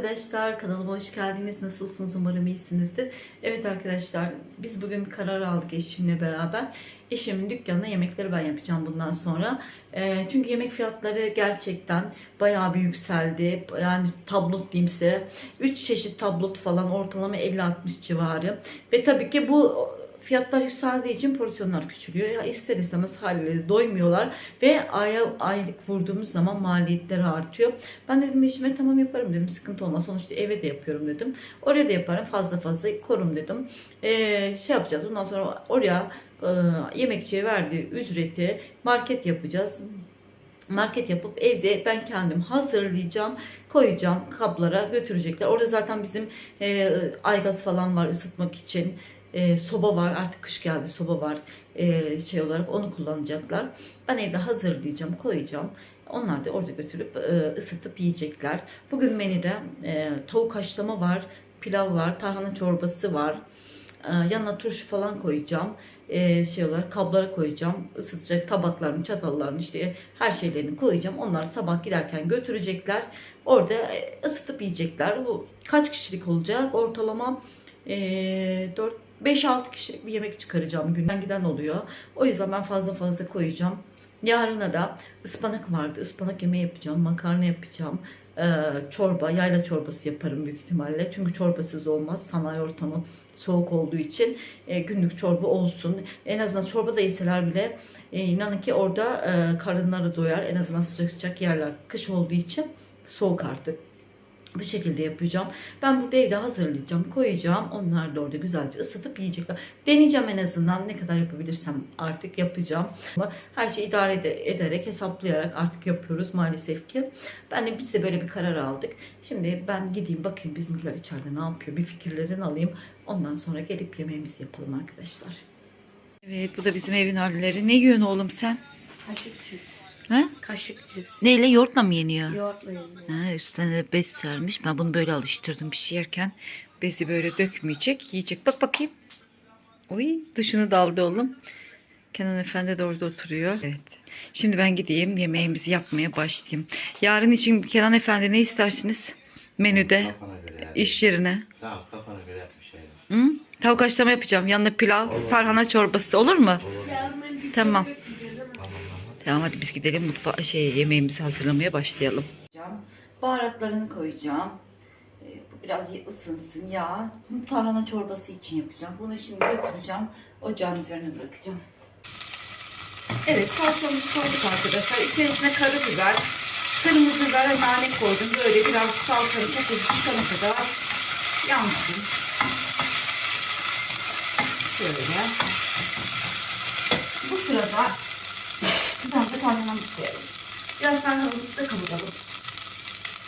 arkadaşlar, kanalıma hoş geldiniz. Nasılsınız? Umarım iyisinizdir. Evet arkadaşlar, biz bugün karar aldık eşimle beraber. Eşimin dükkanına yemekleri ben yapacağım bundan sonra. Ee, çünkü yemek fiyatları gerçekten bayağı bir yükseldi. Yani tablot diyeyim size. 3 çeşit tablot falan ortalama 50-60 civarı. Ve tabii ki bu fiyatlar yükseldiği için porsiyonlar küçülüyor. Ya ister istemez haliyle doymuyorlar ve aya aylık vurduğumuz zaman maliyetleri artıyor. Ben dedim eşime tamam yaparım dedim sıkıntı olmaz. Sonuçta eve de yapıyorum dedim. Oraya da yaparım fazla fazla korum dedim. Ee, şey yapacağız bundan sonra oraya e, yemekçiye verdiği ücreti market yapacağız market yapıp evde ben kendim hazırlayacağım, koyacağım kaplara götürecekler. Orada zaten bizim e, aygaz falan var ısıtmak için. E, soba var artık kış geldi soba var e, şey olarak onu kullanacaklar. Ben evde hazırlayacağım, koyacağım. Onlar da orada götürüp e, ısıtıp yiyecekler. Bugün menüde e, tavuk haşlama var, pilav var, tarhana çorbası var. E, yanına turşu falan koyacağım. E, şey olarak kablara koyacağım. Isıtacak tabaklarını, çatallarını işte her şeylerini koyacağım. Onlar sabah giderken götürecekler. Orada e, ısıtıp yiyecekler. Bu kaç kişilik olacak? Ortalama e, 4 5-6 kişilik bir yemek çıkaracağım günden giden oluyor. O yüzden ben fazla fazla koyacağım. Yarına da ıspanak vardı. Ispanak yemeği yapacağım. Makarna yapacağım. Ee, çorba, yayla çorbası yaparım büyük ihtimalle. Çünkü çorbasız olmaz. Sanayi ortamı soğuk olduğu için e, günlük çorba olsun. En azından çorba da yeseler bile e, inanın ki orada e, karınları doyar. En azından sıcak sıcak yerler. Kış olduğu için soğuk artık. Bu şekilde yapacağım. Ben burada evde hazırlayacağım, koyacağım. Onlar da orada güzelce ısıtıp yiyecekler. Deneyeceğim en azından ne kadar yapabilirsem artık yapacağım. Ama her şeyi idare ede- ederek, hesaplayarak artık yapıyoruz maalesef ki. Ben de biz de böyle bir karar aldık. Şimdi ben gideyim bakayım bizimkiler içeride ne yapıyor. Bir fikirlerini alayım. Ondan sonra gelip yemeğimizi yapalım arkadaşlar. Evet bu da bizim evin halleri. Ne yiyorsun oğlum sen? Kaşık Ha? Kaşık cips. Neyle yoğurtla mı yeniyor? Yoğurtla yeniliyor. Ha, üstüne de bez sermiş. Ben bunu böyle alıştırdım bir şey yerken. Bezi böyle dökmeyecek, yiyecek. Bak bakayım. Oy, dışını daldı oğlum. Kenan Efendi de orada oturuyor. Evet. Şimdi ben gideyim yemeğimizi yapmaya başlayayım. Yarın için Kenan Efendi ne istersiniz? Menüde, Kafana göre yani. iş yerine. Tamam kafana göre yap bir şeyler. Hı? Tavuk haşlama yapacağım. Yanına pilav, sarhana çorbası olur mu? Tamam. Tamam hadi biz gidelim mutfağa şey yemeğimizi hazırlamaya başlayalım. Baharatlarını koyacağım. Ee, biraz ısınsın. Bunu tarhana çorbası için yapacağım. Bunu şimdi götüreceğim. Ocağın üzerine bırakacağım. Evet salçamızı koyduk arkadaşlar. İçerisine karabiber, kırmızı biber ve nane koydum. Böyle biraz salçanın kokusu çıkana kadar yansın. Şöyle. Bu sırada tarhanamızı koyalım. Biraz tarhanamızı da kavuralım.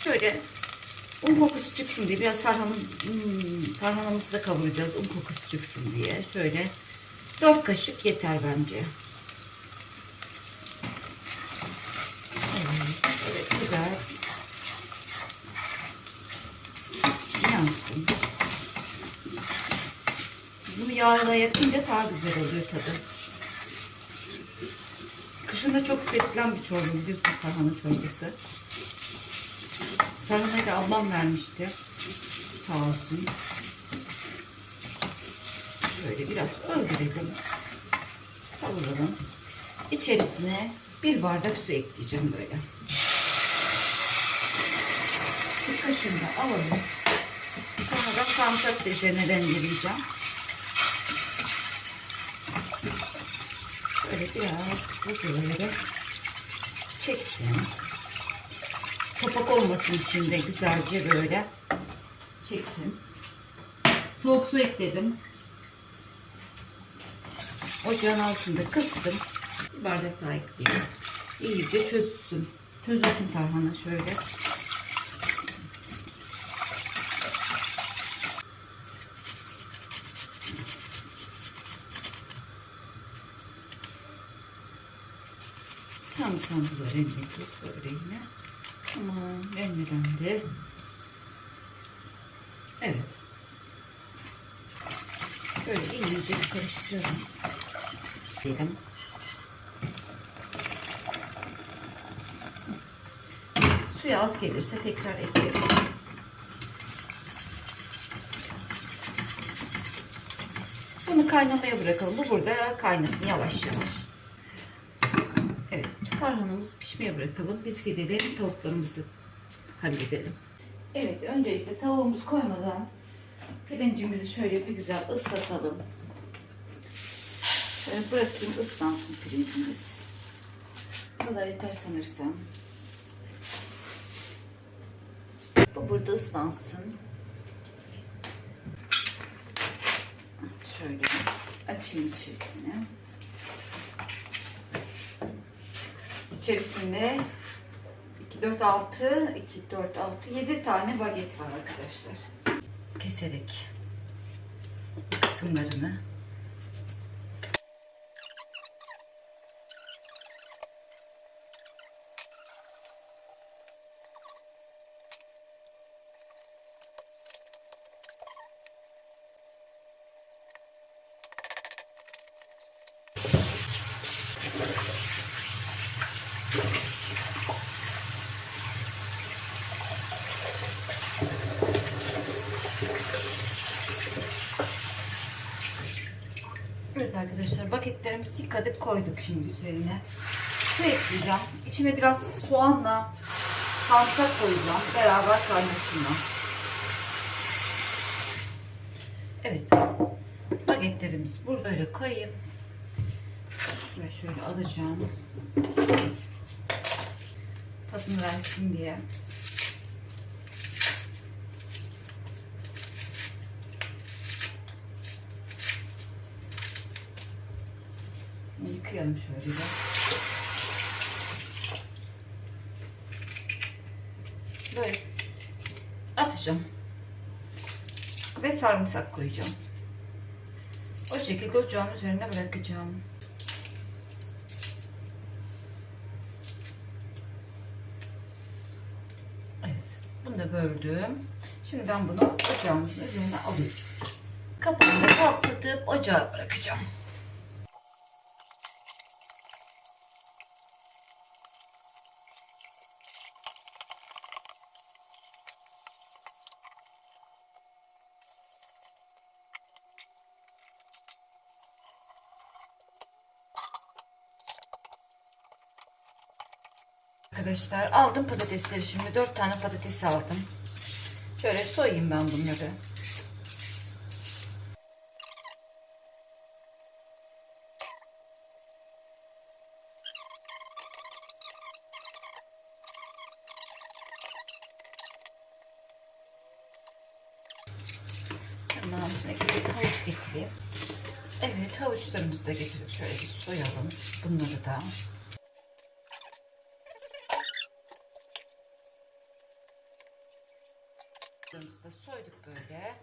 Şöyle un kokusu çıksın diye biraz tarhanamız, hmm, da kavuracağız un kokusu çıksın diye. Şöyle 4 kaşık yeter bence. Güzel. Yansın. Bunu yağla yakınca daha güzel oluyor tadı. Kışın da çok tüketilen bir çorba biliyorsun tarhana çorbası. Tarhanayı da ablam vermişti. Sağ olsun. Böyle biraz öldürelim. Kavuralım. İçerisine bir bardak su ekleyeceğim böyle. Bir kaşığını alalım. Sonra da sarımsak da rendeleyeceğim. Böyle biraz bu böyle çeksin. Topak olmasın içinde güzelce böyle çeksin. Soğuk su ekledim. Ocağın altında kıstım. Bir bardak daha ekleyeyim. İyice çözsün. Çözülsün tarhana şöyle. Onu böyle ineceğiz böyle yine. Tamam önceden Evet. Böyle iyice karıştıralım. Diyelim. Suya az gelirse tekrar ekleriz. Bunu kaynamaya bırakalım. Bu burada kaynasın yavaş yavaş. Tarhanamızı pişmeye bırakalım. Biz gidelim tavuklarımızı halledelim. Evet öncelikle tavuğumuzu koymadan pirincimizi şöyle bir güzel ıslatalım. Şöyle bırakayım ıslansın pirincimiz. Bu kadar yeter sanırsam. Bu burada ıslansın. Şöyle açayım içerisine. İçerisinde 2, 4, 6, 2, 4, 6, 7 tane baget var arkadaşlar. Keserek kısımlarını Evet arkadaşlar paketlerimizi yıkadık koyduk şimdi üzerine. Su ekleyeceğim. İçine biraz soğanla sarımsak koyacağım. Beraber kaynasınlar. Evet. Paketlerimiz burada öyle koyayım. Şuraya şöyle alacağım. Tadını versin diye. Yıkayalım şöyle bir. Böyle atacağım. Ve sarımsak koyacağım. O şekilde ocağın üzerine bırakacağım. Evet. Bunu da böldüm. Şimdi ben bunu ocağımızın üzerine alıyorum. Kapağını kapatıp ocağa bırakacağım. Arkadaşlar aldım patatesleri şimdi. 4 tane patates aldım. Şöyle soyayım ben bunları. Evet havuçlarımızı da getirip şöyle bir soyalım. Bunları da. Havuçlarımızı da soyduk böyle.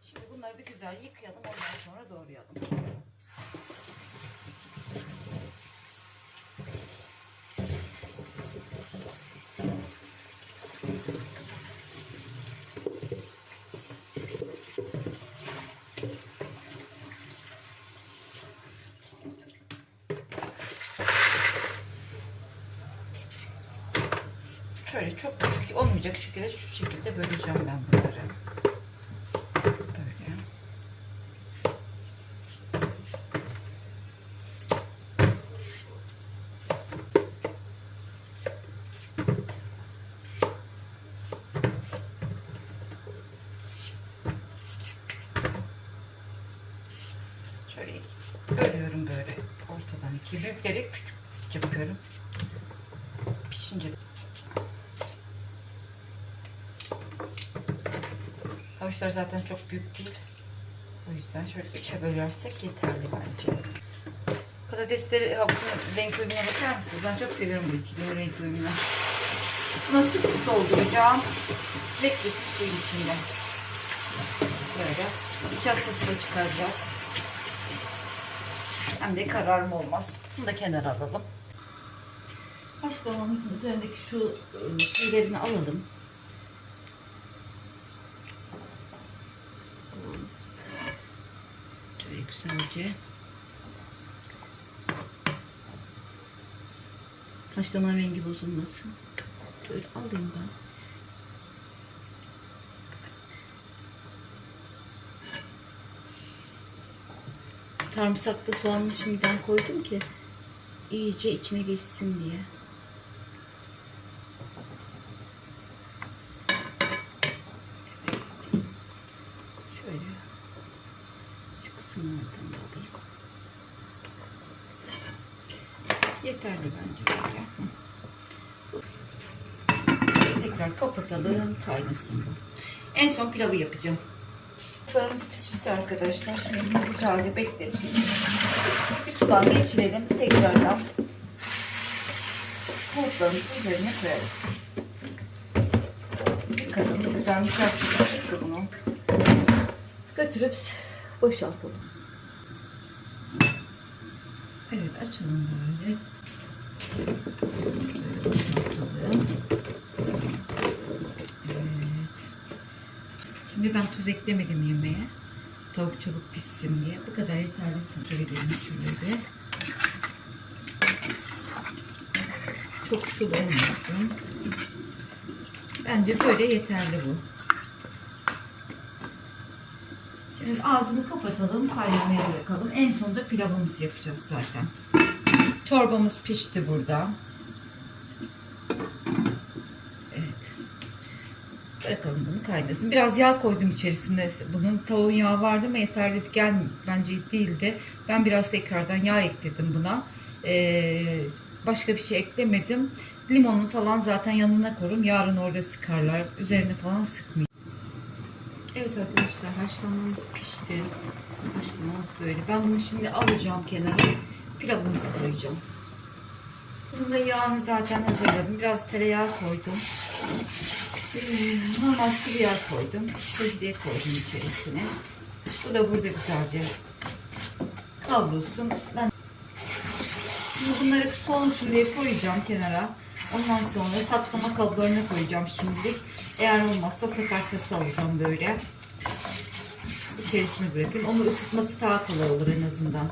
Şimdi bunları bir güzel yıkayalım ondan sonra doğrayalım. Şöyle çok küçük olmayacak şekilde şu şekilde böleceğim ben bunları. Böyle. Şöyle bölüyorum böyle ortadan iki büyükleri küçük yapıyorum. Pişince de Havuçlar zaten çok büyük değil. O yüzden şöyle üçe bölersek yeterli bence. Patatesleri havucun renk uyumuna bakar mısınız? Ben çok seviyorum bu ikili renk uyumunu. Buna süt dolduracağım. Beklesin suyun içinde. Böyle. Nişastasını da çıkaracağız. Hem de kararma olmaz. Bunu da kenara alalım. Haşlamamızın üzerindeki şu ıı, şeylerini alalım. Şöyle güzelce. Haşlama rengi bozulmasın. Şöyle alayım ben. sarımsaklı soğanlı şimdiden koydum ki iyice içine geçsin diye. Şöyle şu kısımlardan da. Yeterli bence böyle. Tekrar kapatalım kaynasın bu. En son pilavı yapacağım. Pilavımız pişti arkadaşlar. Şimdi bunu güzelce bekleteyim. Bir sudan geçirelim. Tekrardan tavuklarımızı üzerine koyalım. Yıkadım. Güzel nişasta çıktı bunu. Götürüp boşaltalım. Böyle boşaltalım. Evet. Şimdi ben tuz eklemedim yemeğe. Tavuk çabuk pişsin diye. Bu kadar yeterli sınırlayalım şöyle bir. Çok sulu olmasın. Bence böyle yeterli bu. Şimdi ağzını kapatalım, kaynamaya bırakalım. En sonunda pilavımızı yapacağız zaten. Çorbamız pişti burada. Evet. Bırakalım bunu kaynasın. Biraz yağ koydum içerisinde. Bunun tavuğun yağı vardı ama yeterli gel bence değildi. Ben biraz tekrardan yağ ekledim buna. Ee, başka bir şey eklemedim. Limonunu falan zaten yanına korum. Yarın orada sıkarlar. Üzerine falan sıkmayayım. Evet arkadaşlar haşlamamız pişti. Haşlamamız böyle. Ben bunu şimdi alacağım kenara. Pilavımızı koyacağım. Aslında yağını zaten hazırladım. Biraz tereyağı koydum. Hmm, Normal sıvı yağ koydum. Sebze koydum içerisine. Bu da burada güzelce kavrulsun. Ben bunları soğusun diye koyacağım kenara. Ondan sonra saklama kablarına koyacağım şimdilik. Eğer olmazsa sefertası alacağım böyle. İçerisine bırakayım. Onu ısıtması daha kolay olur en azından.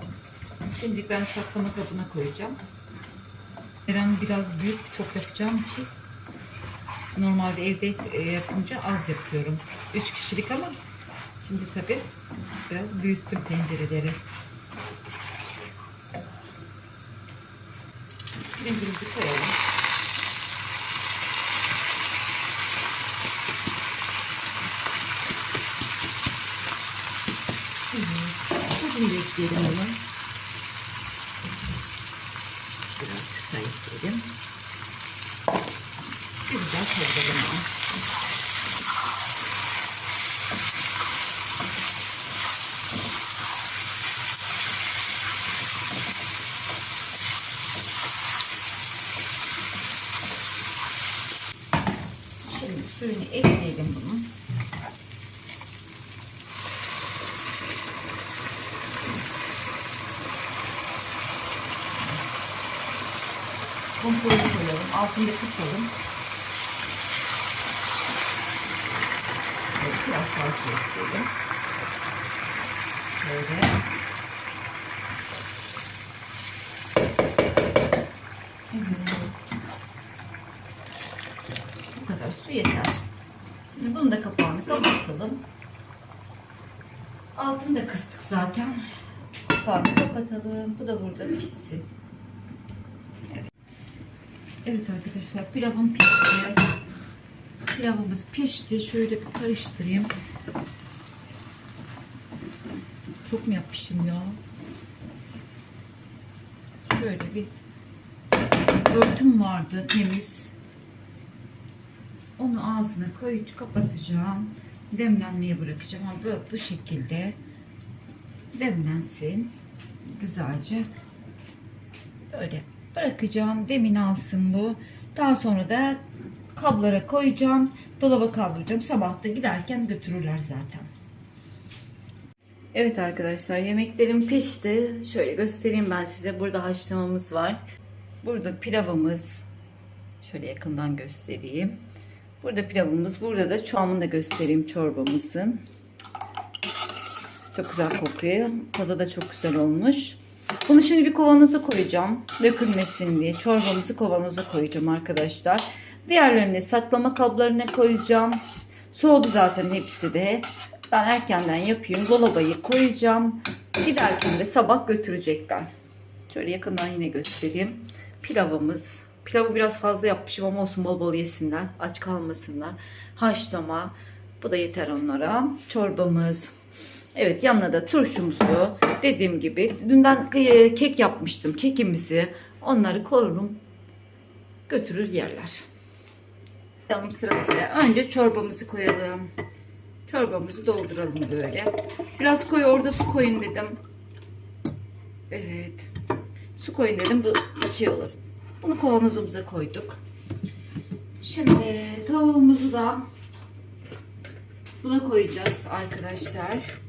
Şimdi ben saklama kabına koyacağım. Eren biraz büyük çok yapacağım için normalde evde e, yapınca az yapıyorum. 3 kişilik ama şimdi tabii biraz büyüttüm tencereleri. Pirincimizi koyalım. Tuzunu ekleyelim onu. Biraz Bir güzel kavuralım onu. Şimdi suyunu ekleyelim bunun. Kontrolü koyalım. Altında kısalım. Evet, biraz fazla ekleyelim. Böyle. Evet. Bu kadar su yeter. Şimdi bunu da kapağını kapatalım. Altını da kıstık zaten. Kapağını kapatalım. Bu da burada pişsin. Evet. Arkadaşlar pilavım pişti. Pilavımız pişti. Şöyle bir karıştırayım. Çok mu yapmışım ya? Şöyle bir örtüm vardı temiz. Onu ağzına koyup kapatacağım. Demlenmeye bırakacağım. Bu, bu şekilde demlensin. Güzelce. Böyle bırakacağım. Demin alsın bu. Daha sonra da kablara koyacağım. Dolaba kaldıracağım. Sabah da giderken götürürler zaten. Evet arkadaşlar yemeklerim pişti. Şöyle göstereyim ben size. Burada haşlamamız var. Burada pilavımız. Şöyle yakından göstereyim. Burada pilavımız. Burada da çoğamını da göstereyim çorbamızın. Çok güzel kokuyor. Tadı da çok güzel olmuş. Bunu şimdi bir kavanoza koyacağım. Dökülmesin diye. Çorbamızı kavanoza koyacağım arkadaşlar. Diğerlerini saklama kablarına koyacağım. Soğudu zaten hepsi de. Ben erkenden yapayım. Dolabaya koyacağım. Giderken de sabah götürecekler. Şöyle yakından yine göstereyim. Pilavımız. Pilavı biraz fazla yapmışım ama olsun bol bol yesinler. Aç kalmasınlar. Haşlama. Bu da yeter onlara. Çorbamız. Evet yanına da turşumuzu dediğim gibi dünden e, kek yapmıştım kekimizi onları korurum götürür yerler. Yanım sırasıyla önce çorbamızı koyalım. Çorbamızı dolduralım böyle. Biraz koy orada su koyun dedim. Evet. Su koyun dedim bu şey olur. Bunu kavanozumuza koyduk. Şimdi tavuğumuzu da buna koyacağız arkadaşlar.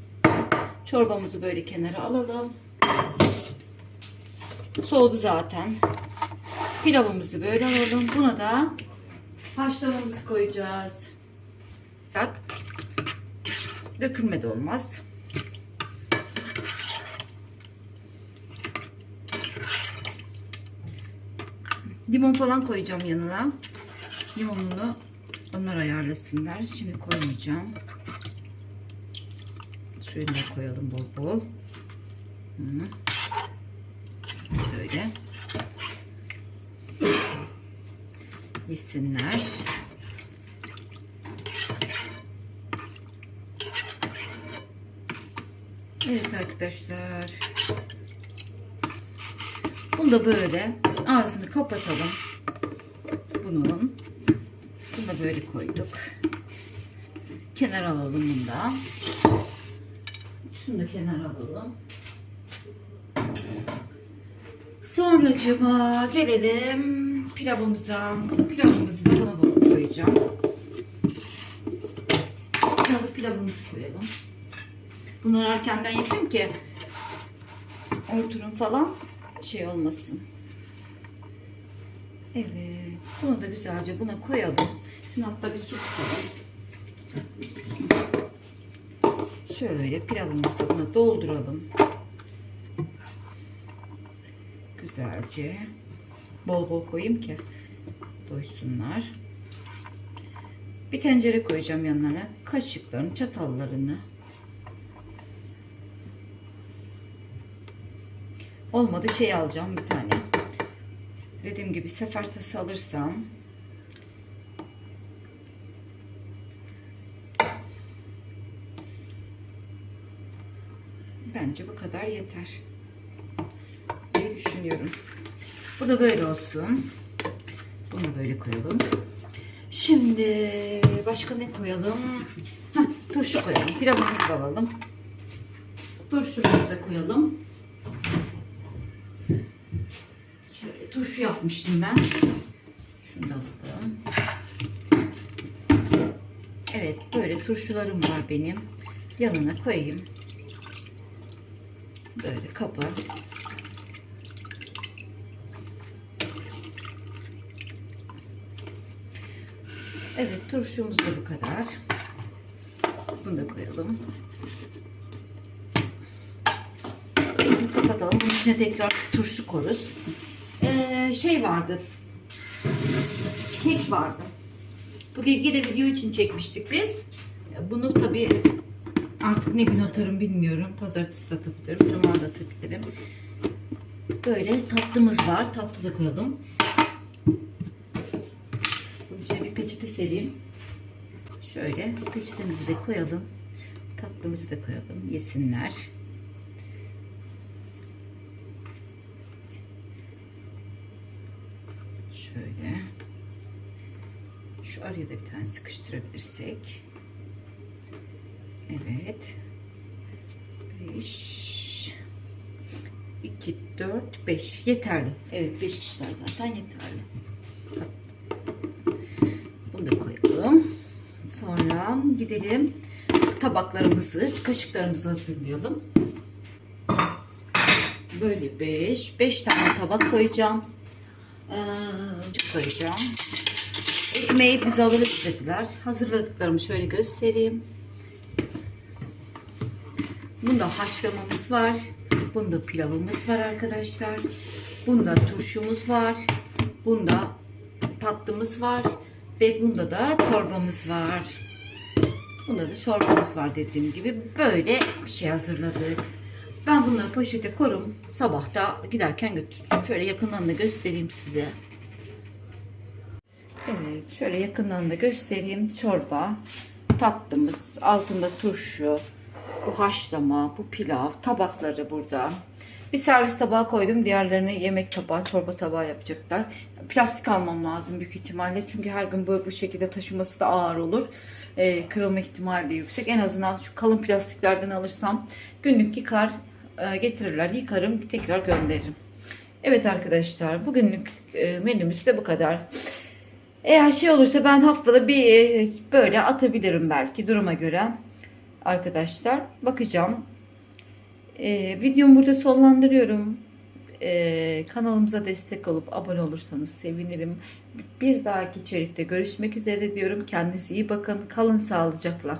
Çorbamızı böyle kenara alalım. Soğudu zaten. Pilavımızı böyle alalım. Buna da haşlamamızı koyacağız. Bak. Dökülme de olmaz. Limon falan koyacağım yanına. Limonunu onlar ayarlasınlar. Şimdi koymayacağım. Suyunu da koyalım bol bol. Hı. Şöyle. Yesinler. Evet arkadaşlar. Bunu da böyle ağzını kapatalım. Bunun. Bunu da böyle koyduk. Kenara alalım bunu da. Şunu da kenara alalım. Sonracıma gelelim pilavımıza. Pilavımızı da buna koyacağım. Pilavı pilavımızı koyalım. Bunları erkenden yapayım ki oturun falan şey olmasın. Evet. Bunu da güzelce buna koyalım. Şunu hatta bir su tutalım. Şöyle pilavımızı da buna dolduralım. Güzelce. Bol bol koyayım ki doysunlar. Bir tencere koyacağım yanlarına. Kaşıklarını, çatallarını. Olmadı şey alacağım bir tane. Dediğim gibi sefertası alırsam bence bu kadar yeter diye düşünüyorum. Bu da böyle olsun. Bunu böyle koyalım. Şimdi başka ne koyalım? Heh, turşu koyalım. Pilavımızı alalım. Turşumuzu da koyalım. Şöyle turşu yapmıştım ben. Şunu da alalım. Evet böyle turşularım var benim. Yanına koyayım. Böyle kaba. Evet turşumuz da bu kadar. Bunu da koyalım. Şimdi kapatalım. Bunun içine tekrar turşu koruz. Ee, şey vardı. Kek vardı. Bu keki de video için çekmiştik biz. Bunu tabi artık ne gün atarım bilmiyorum. Pazartesi de atabilirim. Cuma da atabilirim. Böyle tatlımız var. Tatlı da koyalım. Bunun içine bir peçete sereyim. Şöyle peçetemizi de koyalım. Tatlımızı da koyalım. Yesinler. Şöyle. Şu araya da bir tane sıkıştırabilirsek. Evet. 5 2 4 5 yeterli. Evet 5 kişiler zaten yeterli. Bunu da koyalım. Sonra gidelim tabaklarımızı, kaşıklarımızı hazırlayalım. Böyle 5 5 tane tabak koyacağım. Ee, koyacağım. Ekmeği biz alırız dediler. Hazırladıklarımı şöyle göstereyim. Bunda haşlamamız var. Bunda pilavımız var arkadaşlar. Bunda turşumuz var. Bunda tatlımız var. Ve bunda da çorbamız var. Bunda da çorbamız var dediğim gibi. Böyle bir şey hazırladık. Ben bunları poşete korum. Sabah da giderken götürürüm. Şöyle yakından da göstereyim size. Evet, şöyle yakından da göstereyim. Çorba, tatlımız, altında turşu, bu haşlama, bu pilav, tabakları burada. Bir servis tabağı koydum. Diğerlerini yemek tabağı, çorba tabağı yapacaklar. Plastik almam lazım büyük ihtimalle. Çünkü her gün bu, bu şekilde taşıması da ağır olur. Ee, kırılma ihtimali de yüksek. En azından şu kalın plastiklerden alırsam günlük yıkar, e, getirirler. Yıkarım, tekrar gönderirim. Evet arkadaşlar, bugünlük e, menümüz de bu kadar. Eğer şey olursa ben haftada bir e, böyle atabilirim belki duruma göre. Arkadaşlar bakacağım. E, videomu burada sonlandırıyorum. E, kanalımıza destek olup abone olursanız sevinirim. Bir dahaki içerikte görüşmek üzere diyorum. Kendinize iyi bakın. Kalın sağlıcakla.